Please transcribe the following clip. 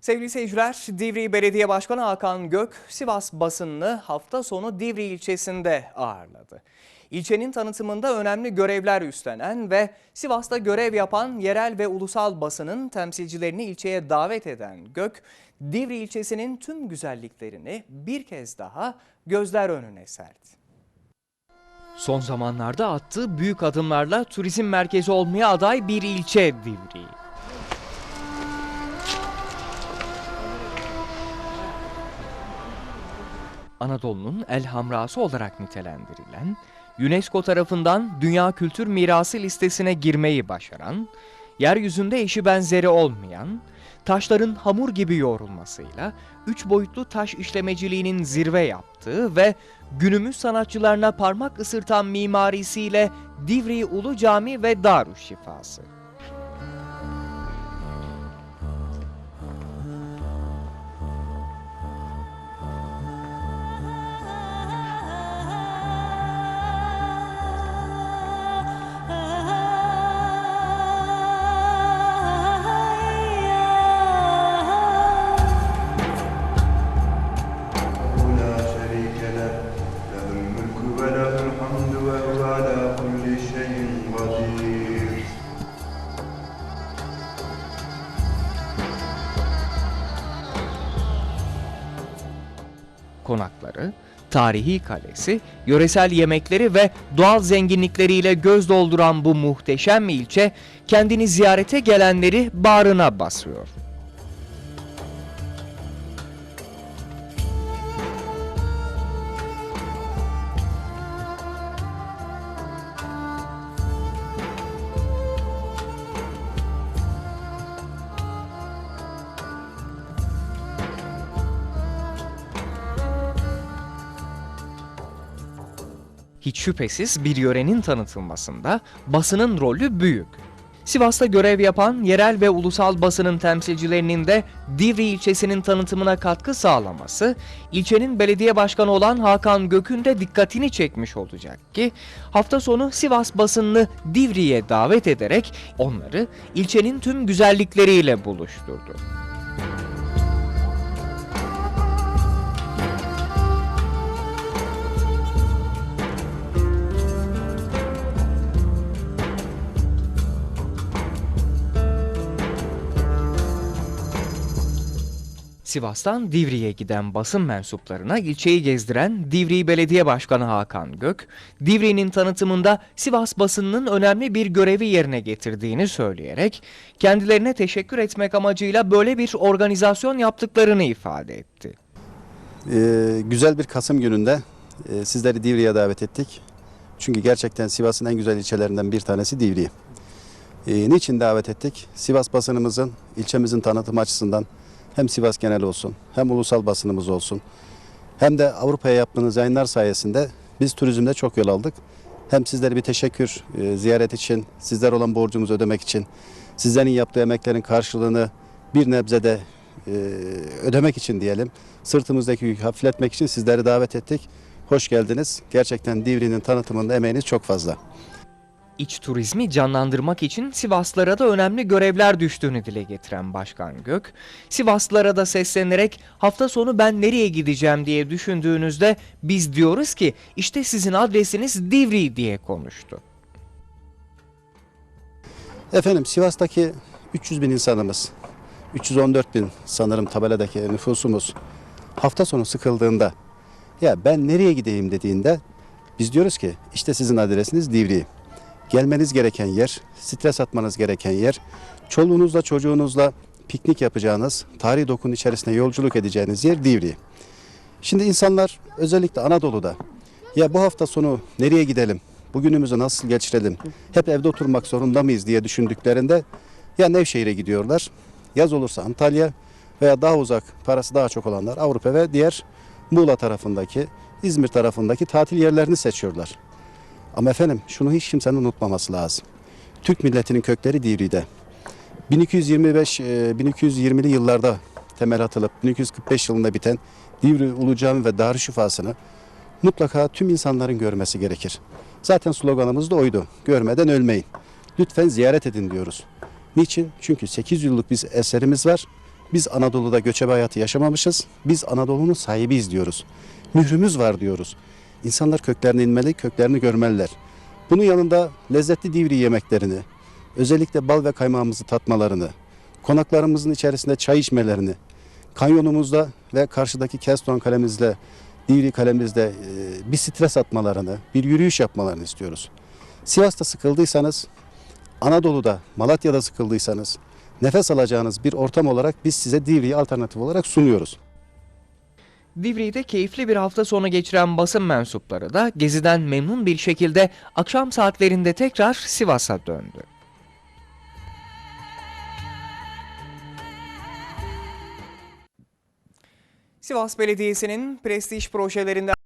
Sevgili seyirciler, Divri Belediye Başkanı Hakan Gök, Sivas basınını hafta sonu Divri ilçesinde ağırladı. İlçenin tanıtımında önemli görevler üstlenen ve Sivas'ta görev yapan yerel ve ulusal basının temsilcilerini ilçeye davet eden Gök, Divri ilçesinin tüm güzelliklerini bir kez daha gözler önüne serdi. Son zamanlarda attığı büyük adımlarla turizm merkezi olmaya aday bir ilçe Divri. Anadolu'nun El Hamrası olarak nitelendirilen, UNESCO tarafından Dünya Kültür Mirası listesine girmeyi başaran, yeryüzünde eşi benzeri olmayan, taşların hamur gibi yoğrulmasıyla üç boyutlu taş işlemeciliğinin zirve yaptığı ve günümüz sanatçılarına parmak ısırtan mimarisiyle Divri Ulu Cami ve Darüşşifası. Konakları, tarihi kalesi, yöresel yemekleri ve doğal zenginlikleriyle göz dolduran bu muhteşem ilçe kendini ziyarete gelenleri bağrına basıyor. Hiç şüphesiz bir yörenin tanıtılmasında basının rolü büyük. Sivas'ta görev yapan yerel ve ulusal basının temsilcilerinin de Divri ilçesinin tanıtımına katkı sağlaması, ilçenin belediye başkanı olan Hakan Gök'ün de dikkatini çekmiş olacak ki, hafta sonu Sivas basınını Divri'ye davet ederek onları ilçenin tüm güzellikleriyle buluşturdu. Sivas'tan Divri'ye giden basın mensuplarına ilçeyi gezdiren Divri Belediye Başkanı Hakan Gök, Divri'nin tanıtımında Sivas basınının önemli bir görevi yerine getirdiğini söyleyerek kendilerine teşekkür etmek amacıyla böyle bir organizasyon yaptıklarını ifade etti. Ee, güzel bir Kasım gününde e, sizleri Divri'ye davet ettik. Çünkü gerçekten Sivas'ın en güzel ilçelerinden bir tanesi Divri. Ee, niçin davet ettik? Sivas basınımızın, ilçemizin tanıtımı açısından hem Sivas genel olsun, hem ulusal basınımız olsun, hem de Avrupa'ya yaptığınız yayınlar sayesinde biz turizmde çok yol aldık. Hem sizlere bir teşekkür e, ziyaret için, sizler olan borcumuzu ödemek için, sizlerin yaptığı emeklerin karşılığını bir nebzede e, ödemek için diyelim. Sırtımızdaki yükü hafifletmek için sizleri davet ettik. Hoş geldiniz. Gerçekten Divri'nin tanıtımında emeğiniz çok fazla. İç turizmi canlandırmak için Sivaslılara da önemli görevler düştüğünü dile getiren Başkan Gök, Sivaslılara da seslenerek hafta sonu ben nereye gideceğim diye düşündüğünüzde biz diyoruz ki işte sizin adresiniz Divri diye konuştu. Efendim Sivas'taki 300 bin insanımız, 314 bin sanırım tabeladaki nüfusumuz hafta sonu sıkıldığında ya ben nereye gideyim dediğinde biz diyoruz ki işte sizin adresiniz Divri. Gelmeniz gereken yer, stres atmanız gereken yer, çoluğunuzla çocuğunuzla piknik yapacağınız, tarihi dokunun içerisinde yolculuk edeceğiniz yer Divri. Şimdi insanlar özellikle Anadolu'da ya bu hafta sonu nereye gidelim, bugünümüzü nasıl geçirelim, hep evde oturmak zorunda mıyız diye düşündüklerinde ya Nevşehir'e gidiyorlar, yaz olursa Antalya veya daha uzak parası daha çok olanlar Avrupa ve diğer Muğla tarafındaki, İzmir tarafındaki tatil yerlerini seçiyorlar. Ama efendim şunu hiç kimsenin unutmaması lazım. Türk milletinin kökleri Divri'de. 1225 e, 1220'li yıllarda temel atılıp 1245 yılında biten Divri Ulu Cami ve Darüşşifası'nı mutlaka tüm insanların görmesi gerekir. Zaten sloganımız da oydu. Görmeden ölmeyin. Lütfen ziyaret edin diyoruz. Niçin? Çünkü 8 yıllık bir eserimiz var Biz Anadolu'da göçebe hayatı yaşamamışız. Biz Anadolu'nun sahibiyiz diyoruz. Mührümüz var diyoruz. İnsanlar köklerine inmeli, köklerini görmeliler. Bunun yanında lezzetli divri yemeklerini, özellikle bal ve kaymağımızı tatmalarını, konaklarımızın içerisinde çay içmelerini, kanyonumuzda ve karşıdaki Keston kalemizle, Divri kalemizde e, bir stres atmalarını, bir yürüyüş yapmalarını istiyoruz. Sivas'ta sıkıldıysanız, Anadolu'da, Malatya'da sıkıldıysanız, nefes alacağınız bir ortam olarak biz size Divri'yi alternatif olarak sunuyoruz. Divri'de keyifli bir hafta sonu geçiren basın mensupları da geziden memnun bir şekilde akşam saatlerinde tekrar Sivas'a döndü. Sivas Belediyesi'nin prestij projelerinden